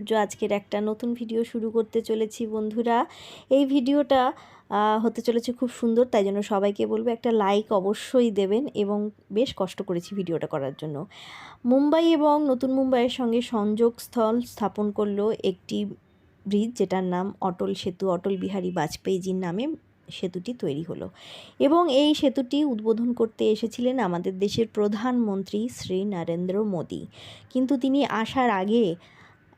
সূর্য আজকের একটা নতুন ভিডিও শুরু করতে চলেছি বন্ধুরা। এই ভিডিওটা হতে চলেছে খুব সুন্দর, তাই জন্য সবাইকে বলব একটা লাইক অবশ্যই দেবেন এবং বেশ কষ্ট করেছি ভিডিওটা করার জন্য। মুম্বাই এবং নতুন মুম্বাইয়ের সঙ্গে সংযোগস্থল স্থাপন করল একটি ব্রিজ যেটার নাম অটল সেতু, অটল বিহারী বাজপেয়ীজির নামে সেতুটি তৈরি হলো। এবং এই সেতুটি উদ্বোধন করতে এসেছিলেন আমাদের দেশের প্রধানমন্ত্রী শ্রী নরেন্দ্র মোদী। কিন্তু তিনি আসার আগে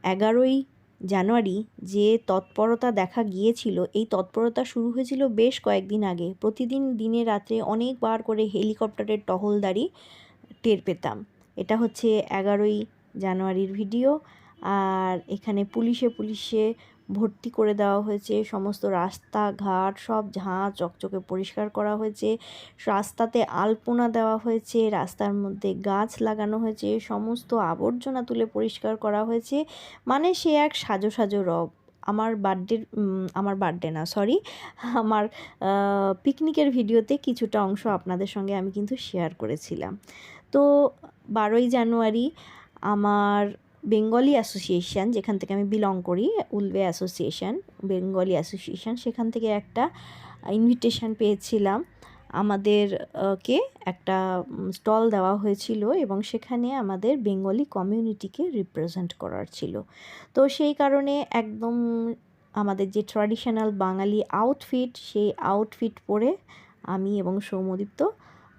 এগারোই জানুয়ারি যে তৎপরতা দেখা গিয়েছিল, এই তৎপরতা শুরু হয়েছিল বেশ কয়েকদিন আগে। প্রতিদিন দিনে রাত্রে অনেকবার করে হেলিকপ্টারের টহলদারি টের পেতাম। এটা হচ্ছে এগারোই জানুয়ারির ভিডিও। আর এখানে পুলিশে পুলিশে ভর্তি করে দেওয়া হয়েছে, সমস্ত রাস্তাঘাট সব ঝাঁ চকচকে পরিষ্কার করা হয়েছে, রাস্তাতে আলপনা দেওয়া হয়েছে, রাস্তার মধ্যে গাছ লাগানো হয়েছে, সমস্ত আবর্জনা তুলে পরিষ্কার করা হয়েছে মানে সে এক সাজো সাজো রব। আমার বার্থডের আমার বার্থডে না, সরি, আমার পিকনিকের ভিডিওতে কিছুটা অংশ আপনাদের সঙ্গে আমি কিন্তু শেয়ার করেছিলাম। তো বারোই জানুয়ারি আমার বেঙ্গলি অ্যাসোসিয়েশন যেখান থেকে আমি বিলং করি উলবে অ্যাসোসিয়েশন বেঙ্গলি অ্যাসোসিয়েশন সেখান থেকে একটা ইনভিটেশন পেয়েছিলাম। আমাদের আহ, কে একটা স্টল দেওয়া হয়েছিল এবং সেখানে আমাদের বেঙ্গলি কমিউনিটিকে রিপ্রেজেন্ট করার ছিল। তো সেই কারণে একদম আমাদের যে ট্র্যাডিশনাল বাঙালি আউটফিট সেই আউটফিট পরে আমি এবং সৌমদীপ্ত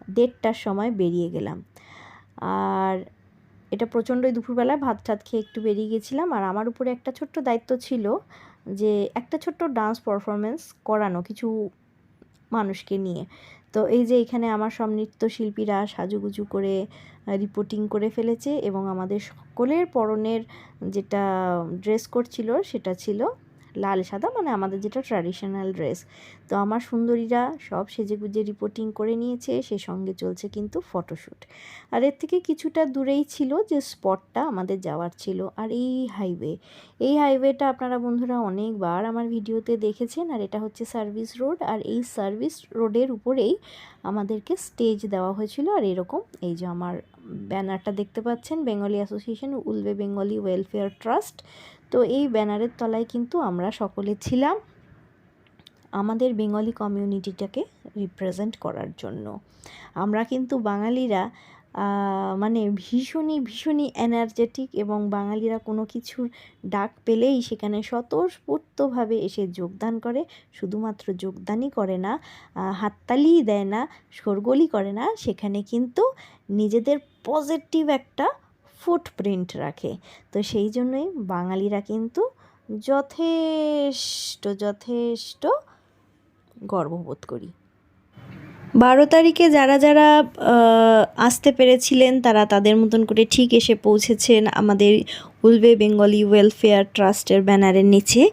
দেড়টার সময় বেরিয়ে গেলাম। আর এটা প্রচণ্ডই দুপুরবেলায় ভাত টাত খেয়ে একটু বেরিয়ে গেছিলাম। আর আমার উপরে একটা ছোট্ট দায়িত্ব ছিল যে, একটা ছোট্ট ডান্স পারফরমেন্স করানো কিছু মানুষকে নিয়ে। তো এই যে এখানে আমার সব নৃত্যশিল্পীরা সাজুগুজু করে রিপোর্টিং করে ফেলেছে এবং আমাদের সকলের পরনের যেটা ড্রেস কোড ছিল, সেটা ছিল লাল সাদা মানে আমাদের যেটা ট্র্যাডিশনাল ড্রেস তো আমার সুন্দরীরা সব সেজেগুজে রিপোর্টিং করে নিয়েছে, সে সঙ্গে চলছে কিন্তু ফটোশ্যুট আর এর থেকে কিছুটা দূরেই ছিল যে স্পটটা আমাদের যাওয়ার ছিল, আর এই হাইওয়ে এই হাইওয়েটা আপনারা বন্ধুরা অনেকবার আমার ভিডিওতে দেখেছেন, আর এটা হচ্ছে সার্ভিস রোড আর এই সার্ভিস রোডের উপরেই আমাদেরকে স্টেজ দেওয়া হয়েছিল, আর এরকম এই যে আমার ব্যানারটা দেখতে পাচ্ছেন, Bengali association Ulwe Bengali welfare trust. তো এই ব্যানারের তলায় কিন্তু আমরা সকলে ছিলাম আমাদের বেঙ্গলি কমিউনিটিটাকে রিপ্রেজেন্ট করার জন্য। আমরা কিন্তু বাঙালিরা মানে ভীষণই ভীষণই এনার্জেটিক এবং বাঙালিরা কোনো কিছুর ডাক পেলেই সেখানে স্বতঃস্ফূর্তভাবে এসে যোগদান করে। শুধুমাত্র যোগদানই করে না হাততালিই দেয় না, শোরগোলই করে না, সেখানে কিন্তু নিজেদের পজিটিভ একটা ফুটপ্রিন্ট রাখে। তো সেই জন্যই বাঙালিরা কিন্তু যথেষ্ট যথেষ্ট গর্ববোধ করি। বারো তারিখে যারা যারা আসতে পেরেছিলেন, তারা তাদের মতন করে ঠিক এসে পৌঁছেছেন আমাদের উলবে বেঙ্গলি ওয়েলফেয়ার ট্রাস্টের ব্যানারের নিচে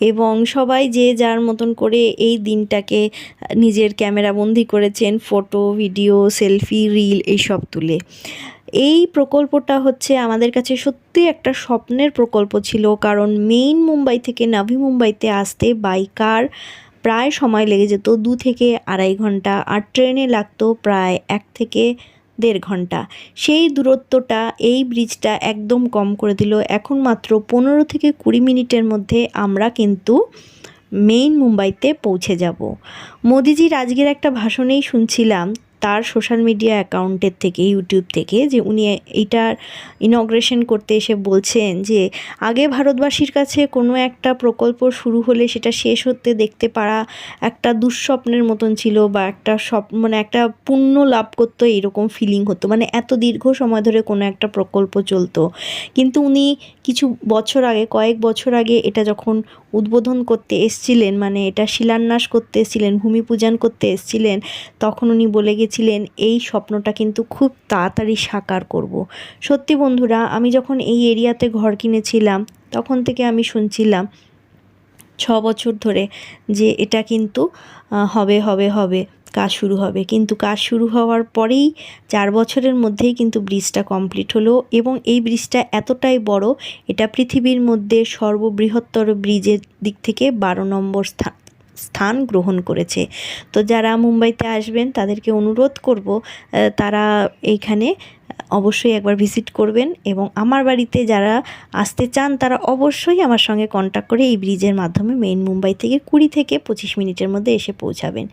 এবং সবাই যে যার মতন করে এই দিনটাকে নিজের ক্যামেরা বন্দি করেছেন, ফটো, ভিডিও, সেলফি, রিল, এইসব তুলে। এই প্রকল্পটা হচ্ছে আমাদের কাছে সত্যি একটা স্বপ্নের প্রকল্প ছিল, কারণ মেইন মুম্বাই থেকে নাভি মুম্বাইতে আসতে বাই কার প্রায় সময় লেগে যেত, দু থেকে আড়াই ঘণ্টা, আর ট্রেনে লাগতো প্রায় এক থেকে দেড় ঘণ্টা। সেই দূরত্বটা, এই ব্রিজটা একদম কম করে দিল। এখন মাত্র পনেরো থেকে কুড়ি মিনিটের মধ্যে আমরা কিন্তু মেইন মুম্বাইতে পৌঁছে যাব। মোদিজির আজকের একটা ভাষণেই শুনছিলাম তার সোশ্যাল মিডিয়া অ্যাকাউন্টের থেকে, ইউটিউব থেকে, যে উনি এইটার ইনগ্রেশন করতে এসে বলছেন যে, আগে ভারতবাসীর কাছে কোনো একটা প্রকল্প শুরু হলে সেটা শেষ হতে দেখতে পারা একটা দুঃস্বপ্নের মতন ছিল বা একটা স্বপ মানে একটা পুণ্য লাভ করতো এরকম ফিলিং হতো। মানে এত দীর্ঘ সময় ধরে কোনো একটা প্রকল্প চলতো। কিন্তু উনি কিছু বছর আগে, কয়েক বছর আগে এটা যখন উদ্বোধন করতে এসছিলেন মানে এটা শিলান্যাস করতে এসছিলেন, ভূমি পূজন করতে এসছিলেন, তখন উনি বলে গেছিলেন এই স্বপ্নটা কিন্তু খুব তাড়াতাড়ি সাকার করব। সত্যি বন্ধুরা, আমি যখন এই এরিয়াতে ঘর কিনেছিলাম, তখন থেকে আমি শুনছিলাম ছ বছর ধরে যে এটা কিন্তু হবে হবে হবে, কাজ শুরু হবে কিন্তু কাজ শুরু হওয়ার পরেই চার বছরের মধ্যেই কিন্তু ব্রিজটা কমপ্লিট হলো এবং এই ব্রিজটা এতটাই বড়, এটা পৃথিবীর মধ্যে সর্ববৃহত্তর ব্রিজের দিক থেকে বারো নম্বর স্থান স্থান গ্রহণ করেছে। তো যারা মুম্বাইতে আসবেন তাদেরকে অনুরোধ করব তারা এইখানে অবশ্যই একবার ভিজিট করবেন এবং আমার বাড়িতে যারা আসতে চান, তারা অবশ্যই আমার সঙ্গে কন্ট্যাক্ট করে এই ব্রিজের মাধ্যমে মেইন মুম্বাই থেকে কুড়ি থেকে পঁচিশ মিনিটের মধ্যে এসে পৌঁছাবেন।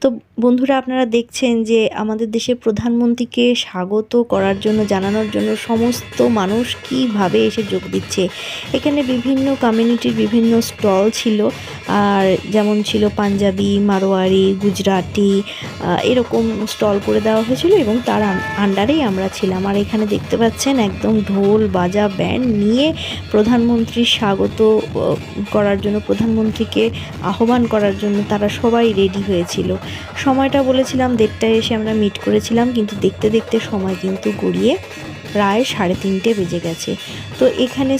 তো বন্ধুরা, আপনারা দেখছেন যে আমাদের দেশের প্রধানমন্ত্রীকে স্বাগত করার জন্য, জানানোর জন্য সমস্ত মানুষ কীভাবে এসে যোগ দিচ্ছে। এখানে বিভিন্ন কমিউনিটির বিভিন্ন স্টল ছিল, আর যেমন ছিল পাঞ্জাবি, মারোয়ারি, গুজরাটি এরকম স্টল করে দেওয়া হয়েছিল এবং তার আন- আন্ডারেই আমরা ছিলাম আর এখানে দেখতে পাচ্ছেন একদম ঢোল বাজা ব্যান্ড নিয়ে প্রধানমন্ত্রী স্বাগত করার জন্য, প্রধানমন্ত্রীকে আহ্বান করার জন্য তারা সবাই রেডি হয়েছিল। সময়টা বলেছিলাম, দেড়টায় এসে আমরা মিট করেছিলাম, কিন্তু দেখতে দেখতে সময় কিন্তু গড়িয়ে প্রায় সাড়ে তিনটে বেজে গেছে। তো এখানে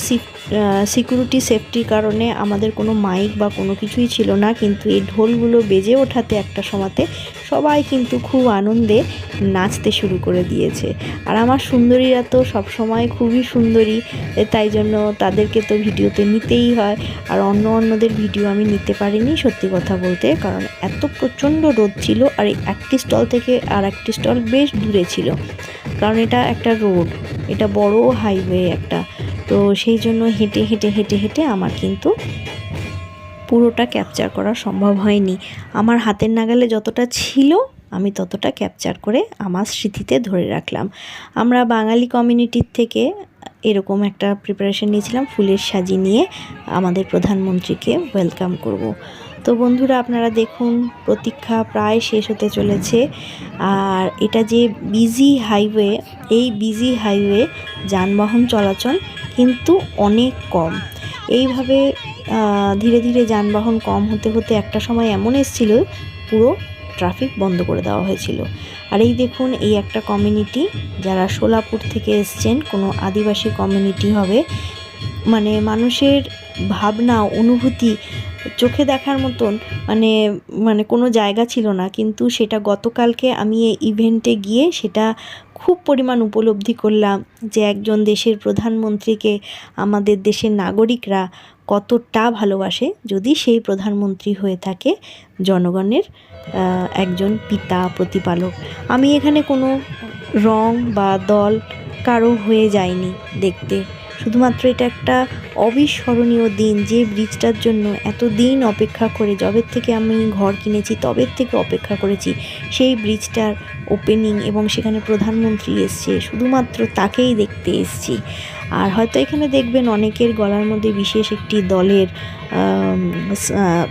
সিকিউরিটি সেফটির কারণে আমাদের কোনো মাইক বা কোনো কিছুই ছিল না, কিন্তু এই ঢোলগুলো বেজে ওঠাতে একটা সময়তে সবাই কিন্তু খুব আনন্দে নাচতে শুরু করে দিয়েছে। আর আমার সুন্দরীরা তো সবসময় খুবই সুন্দরী তাই জন্য তাদেরকে তো ভিডিওতে নিতেই হয়। আর অন্য অন্যদের ভিডিও আমি নিতে পারিনি, সত্যি কথা বলতে, কারণ এত প্রচণ্ড রোদ ছিল, আর একটি স্টল থেকে আর একটি স্টল বেশ দূরে ছিল। কারণ এটা একটা রোড, এটা বড় হাইওয়ে একটা। তো সেই জন্য হেঁটে হেঁটে হেঁটে হেঁটে আমার কিন্তু পুরোটা ক্যাপচার করা সম্ভব হয়নি আমার হাতের নাগালে যতটা ছিল, আমি ততটা ক্যাপচার করে আমার স্মৃতিতে ধরে রাখলাম আমরা বাঙালি কমিউনিটির থেকে এরকম একটা প্রিপারেশন নিয়েছিলাম, ফুলের সাজি নিয়ে আমাদের প্রধানমন্ত্রীকে ওয়েলকাম করব। তো বন্ধুরা আপনারা দেখুন, প্রতীক্ষা প্রায় শেষ হতে চলেছে। আর এটা যে বিজি হাইওয়ে এই বিজি হাইওয়ে যানবাহন চলাচল কিন্তু অনেক কম। এইভাবে ধীরে ধীরে যানবাহন কম হতে হতে একটা সময় এমন এসেছিল, পুরো ট্রাফিক বন্ধ করে দেওয়া হয়েছিল। আর এই দেখুন, এই একটা কমিউনিটি যারা সোলাপুর থেকে এসছেন, কোনো আদিবাসী কমিউনিটি হবে মানে মানুষের ভাবনা, অনুভূতি চোখে দেখার মতন মানে মানে কোনো জায়গা ছিল না। কিন্তু সেটা গতকালকে আমি এই ইভেন্টে গিয়ে সেটা খুব পরিমাণ উপলব্ধি করলাম যে একজন দেশের প্রধানমন্ত্রীকে আমাদের দেশের নাগরিকরা কতটা ভালোবাসে। যদি সেই প্রধানমন্ত্রী হয়ে থাকে জনগণের একজন পিতা, প্রতিপালক। আমি এখানে কোনো রং বা দল কারও হয়ে যায়নি দেখতে। শুধুমাত্র এটা একটা অবিস্মরণীয় দিন যে ব্রিজটার জন্য এত দিন অপেক্ষা করে যবের থেকে আমি ঘর কিনেছি, তবের থেকে অপেক্ষা করেছি, সেই ব্রিজটার ওপেনিং এবং সেখানে প্রধানমন্ত্রী এসছে, শুধুমাত্র তাকেই দেখতে এসছি। আর হয়তো এখানে দেখবেন অনেকের গলার মধ্যে বিশেষ একটি দলের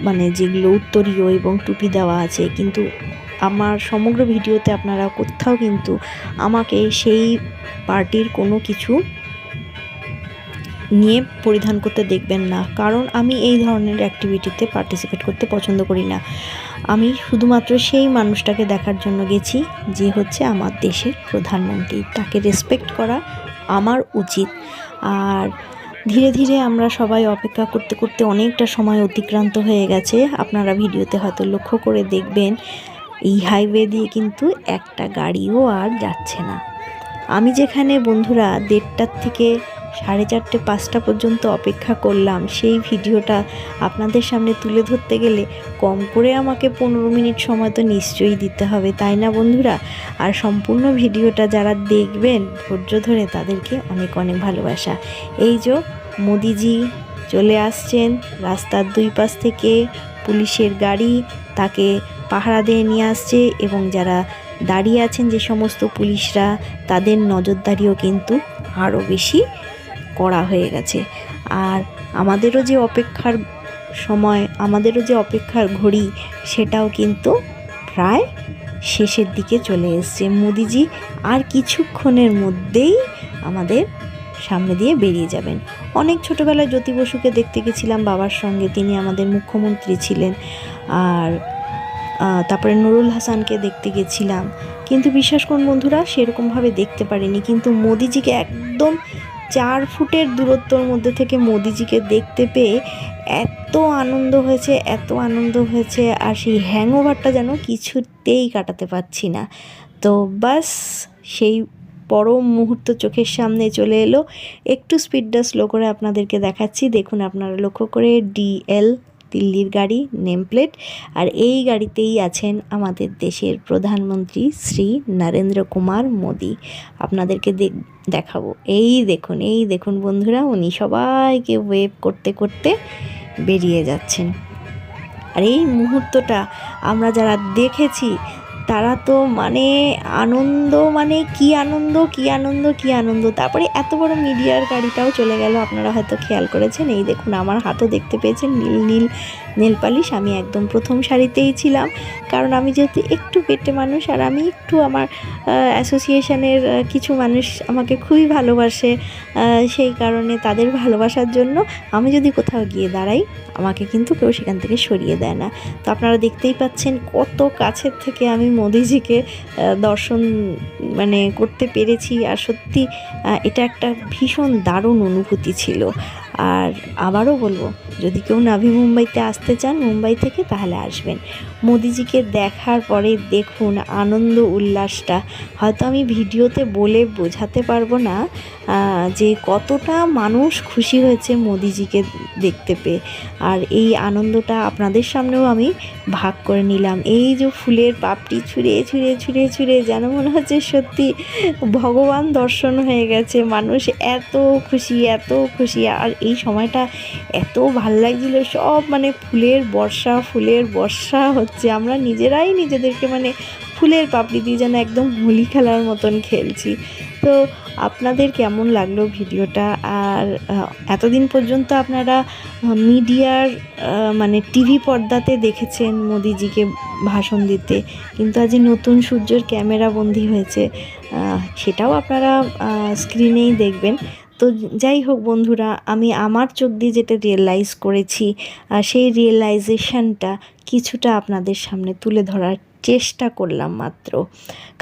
মানে যেগুলো উত্তরীয় এবং টুপি দেওয়া আছে, কিন্তু আমার সমগ্র ভিডিওতে আপনারা কোথাও কিন্তু আমাকে সেই পার্টির কোনো কিছু নিয়ে পরিধান করতে দেখবেন না। কারণ আমি এই ধরনের অ্যাক্টিভিটিতে পার্টিসিপেট করতে পছন্দ করি না। আমি শুধুমাত্র সেই মানুষটাকে দেখার জন্য গেছি, যে হচ্ছে আমার দেশের প্রধানমন্ত্রী। তাকে রেসপেক্ট করা আমার উচিত। আর ধীরে ধীরে আমরা সবাই অপেক্ষা করতে করতে অনেকটা সময় অতিক্রান্ত হয়ে গেছে। আপনারা ভিডিওতে হয়তো লক্ষ্য করে দেখবেন, এই হাইওয়ে দিয়ে কিন্তু একটা গাড়িও আর যাচ্ছে না। আমি যেখানে বন্ধুরা দেড়টার থেকে সাড়ে চারটে পাঁচটা পর্যন্ত অপেক্ষা করলাম। সেই ভিডিওটা আপনাদের সামনে তুলে ধরতে গেলে কম করে আমাকে পনেরো মিনিট সময় তো নিশ্চয়ই দিতে হবে, তাই না বন্ধুরা? আর সম্পূর্ণ ভিডিওটা যারা দেখবেন ধৈর্য ধরে তাদেরকে অনেক অনেক ভালোবাসা। এই যে মোদিজি চলে আসছেন, রাস্তার দুই পাশ থেকে পুলিশের গাড়ি তাকে পাহারা দিয়ে নিয়ে আসছে এবং যারা দাঁড়িয়ে আছেন যে সমস্ত পুলিশরা, তাদের নজরদারিও কিন্তু আরও বেশি করা হয়ে গেছে। আর আমাদেরও যে অপেক্ষার সময়, আমাদেরও যে অপেক্ষার ঘড়ি, সেটাও কিন্তু প্রায় শেষের দিকে চলে এসছে। মোদিজি আর কিছুক্ষণের মধ্যেই আমাদের সামনে দিয়ে বেরিয়ে যাবেন। অনেক ছোটোবেলায় জ্যোতি বসুকে দেখতে গেছিলাম বাবার সঙ্গে, তিনি আমাদের মুখ্যমন্ত্রী ছিলেন। আর তারপরে নুরুল হাসানকে দেখতে গেছিলাম। কিন্তু বিশ্বাস করুন বন্ধুরা, সেরকমভাবে দেখতে পারিনি। কিন্তু মোদিজিকে একদম চার ফুটের দূরত্বর মধ্যে থেকে মোদিজিকে দেখতে পেয়ে এত আনন্দ হয়েছে, এত আনন্দ হয়েছে আর সেই হ্যাংওভারটা যেন কিছুতেই কাটাতে পারছি না। তো বাস সেই পরম মুহূর্ত চোখের সামনে চলে এলো। একটু স্পিডটা স্লো করে আপনাদেরকে দেখাচ্ছি। দেখুন, আপনারা লক্ষ্য করে ডিএল দিল্লির গাড়ি, নেমপ্লেট। আর এই গাড়িতেই আছেন আমাদের দেশের প্রধানমন্ত্রী শ্রী নরেন্দ্র কুমার মোদি। আপনাদেরকে দেখ- দেখাবো। এই দেখুন এই দেখুন বন্ধুরা, উনি সবাইকে ওয়েভ করতে করতে বেরিয়ে যাচ্ছেন। আর এই মুহূর্তটা আমরা যারা দেখেছি তারা তো মানে আনন্দ মানে কি আনন্দ কি আনন্দ কি আনন্দ। তারপরে এত বড় মিডিয়ার গাড়িটাও চলে গেল, আপনারা হয়তো খেয়াল করেছেন। এই দেখুন, আমার হাতও দেখতে পেয়েছেন, নীল নীল, নেল পালিশ। আমি একদম প্রথম সারিতেই ছিলাম, কারণ আমি যেহেতু একটু পেটে মানুষ, আর আমি একটু আমার অ্যাসোসিয়েশনের কিছু মানুষ আমাকে খুবই ভালোবাসে সেই কারণে তাদের ভালোবাসার জন্য আমি যদি কোথাও গিয়ে দাঁড়াই, আমাকে কিন্তু কেউ সেখান থেকে সরিয়ে দেয় না। তো আপনারা দেখতেই পাচ্ছেন কত কাছের থেকে আমি মোদিজিকে দর্শন মানে করতে পেরেছি। আর সত্যি এটা একটা ভীষণ দারুণ অনুভূতি ছিল। আর আবারও বলব, যদি কেউ নাভি মুম্বাইতে আসতে চান, মুম্বাই থেকে তাহলে আসবেন। মোদিজিকে দেখার পরে দেখুন আনন্দ উল্লাসটা। হয়তো আমি ভিডিওতে বলে বোঝাতে পারব না যে কতটা মানুষ খুশি হয়েছে মোদিজিকে দেখতে পেয়ে। আর এই আনন্দটা আপনাদের সামনেও আমি ভাগ করে নিলাম। এই যে ফুলের পাপড়ি ছুঁড়ে ছুঁড়ে ছুঁড়ে ছুঁড়ে, যেন মনে হচ্ছে সত্যি ভগবান দর্শন হয়ে গেছে। মানুষ এত খুশি এত খুশি। আর এই সময়টা এত ভালো লাগছিল, সব মানে ফুলের বর্ষা ফুলের বর্ষা হচ্ছে আমরা নিজেরাই নিজেদেরকে মানে ফুলের পাপড়ি দিয়ে যেন একদম হোলি খেলার মতন খেলছি। তো আপনাদের কেমন লাগল ভিডিওটা? আর এতদিন পর্যন্ত আপনারা মিডিয়ার মানে টিভি পর্দাতে দেখেছেন মোদিজিকে ভাষণ দিতে। কিন্তু আজ নতুন সূর্যের ক্যামেরা বন্দি হয়েছে সেটাও আপনারা স্ক্রিনেই দেখবেন। তো যাই হোক বন্ধুরা, আমি আমার চোখ দিয়ে যেটা রিয়েলাইজ করেছি সেই রিয়েলাইজেশনটা কিছুটা আপনাদের সামনে তুলে ধরার চেষ্টা করলাম মাত্র।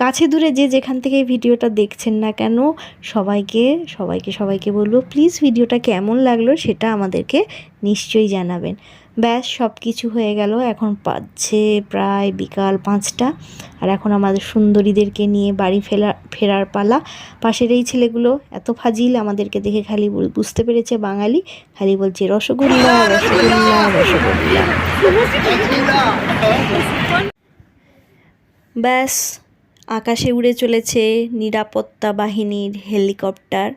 কাছে দূরে যে যেখান থেকে ভিডিওটা দেখছেন না কেন, সবাইকে সবাইকে সবাইকে বলব প্লিজ ভিডিওটা কেমন লাগল সেটা আমাদেরকে নিশ্চয়ই জানাবেন। ব্যাস সব কিছু হয়ে গেল। এখন পাচ্ছে প্রায় বিকাল পাঁচটা। আর এখন আমাদের সুন্দরীদেরকে নিয়ে বাড়ি ফেরা ফেরার পালা। পাশের এই ছেলেগুলো এত ফাজিল, আমাদেরকে দেখে খালি বুঝতে পেরেছে বাঙালি। খালি বলছে, রসগোল্লা রসগোল্লা রসগোল্লা। ব্যাস, আকাশে উড়ে চলেছে নিরাপত্তা বাহিনীর হেলিকপ্টার।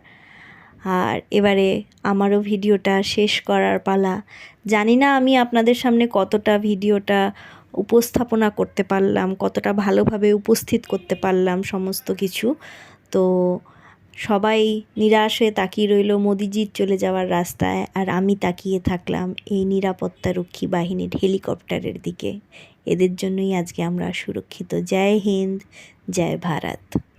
আর এবারে আমারও ভিডিওটা শেষ করার পালা। জানি না আমি আপনাদের সামনে কতটা ভিডিওটা উপস্থাপনা করতে পারলাম, কতটা ভালোভাবে উপস্থিত করতে পারলাম সমস্ত কিছু। তো সবাই নিরাশ হয়ে তাকিয়ে রইল মোদিজির চলে যাওয়ার রাস্তায়, আর আমি তাকিয়ে থাকলাম এই নিরাপত্তারক্ষী বাহিনীর হেলিকপ্টারের দিকে। এদের জন্যই আজকে আমরা সুরক্ষিত। জয় হিন্দ, জয় ভারত।